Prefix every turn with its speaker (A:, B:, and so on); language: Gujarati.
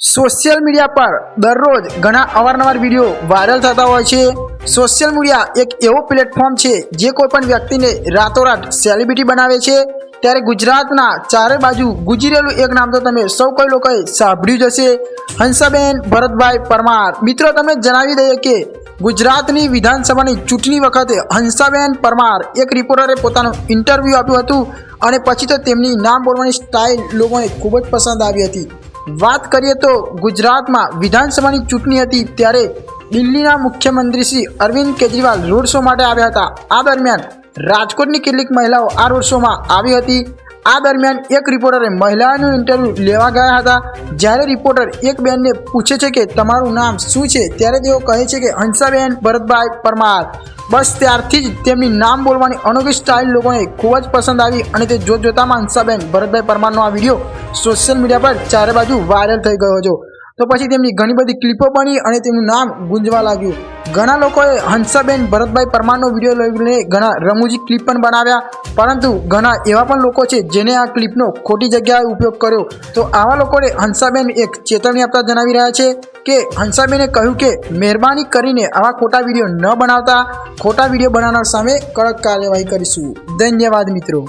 A: સોશિયલ મીડિયા પર દરરોજ ઘણા અવારનવાર વીડિયો વાયરલ થતા હોય છે. સોશિયલ મીડિયા એક એવો પ્લેટફોર્મ છે જે કોઈ પણ વ્યક્તિને રાતોરાત સેલિબ્રિટી બનાવે છે. ત્યારે ગુજરાતના ચારે બાજુ ગુજરેલું એક નામ તો તમે સૌ કોઈ લોકોએ સાંભળ્યું જ હશે. હંસાબેન ભરતભાઈ પરમાર. મિત્રો તમે જણાવી દઈએ કે ગુજરાતની વિધાનસભાની ચૂંટણી વખતે હંસાબેન પરમાર એક રિપોર્ટરે પોતાનું ઇન્ટરવ્યૂ આપ્યું હતું અને પછી તો તેમની નામ બોલવાની સ્ટાઇલ લોકોને ખૂબ જ પસંદ આવી હતી. વાત કરીએ તો ગુજરાતમાં વિધાનસભાની ચૂંટણી હતી ત્યારે દિલ્હીના મુખ્યમંત્રી શ્રી અરવિંદ કેજરીવાલ રોડ શો માટે આવ્યા હતા. આ દરમિયાન રાજકોટની કેટલીક મહિલાઓ આ રોડ શોમાં આવી હતી. આ દરમિયાન એક રિપોર્ટરે મહિલાઓનું ઇન્ટરવ્યૂ લેવા ગયા હતા. જ્યારે રિપોર્ટર એક બેનને પૂછે છે કે તમારું નામ શું છે? ત્યારે તેઓ કહે છે કે હંસાબેન ભરતભાઈ પરમાર. બસ ત્યારથી જ તેમની નામ બોલવાની અનોખી સ્ટાઇલ લોકોને ખૂબ જ પસંદ આવી અને તે જોત જોતામાં હંસાબેન, ભરતભાઈ પરમારનો આ વીડિયો સોશિયલ મીડિયા પર ચારે બાજુ વાયરલ થઈ ગયો હતો. તો પછી તેમની ઘણી બધી ક્લિપો બની અને તેમનું નામ ગુંજવા લાગ્યું. ઘણા લોકોએ હંસાબેન, ભરતભાઈ પરમારનો વીડિયો લઈને ઘણા રમૂજી ક્લિપ પણ બનાવ્યા. પરંતુ ઘણા એવા પણ લોકો છે જેને આ ક્લિપનો ખોટી જગ્યાએ ઉપયોગ કર્યો. તો આવા લોકોને હંસાબેન એક ચેતવણી આપતા જણાવી રહ્યા છે. કે હંસાબેને કહ્યું કે મહેરબાની કરીને આવા ખોટા વીડિયો ન બનાવતા. ખોટા વીડિયો બનાવનાર સામે કડક કાર્યવાહી કરીશું. ધન્યવાદ મિત્રો.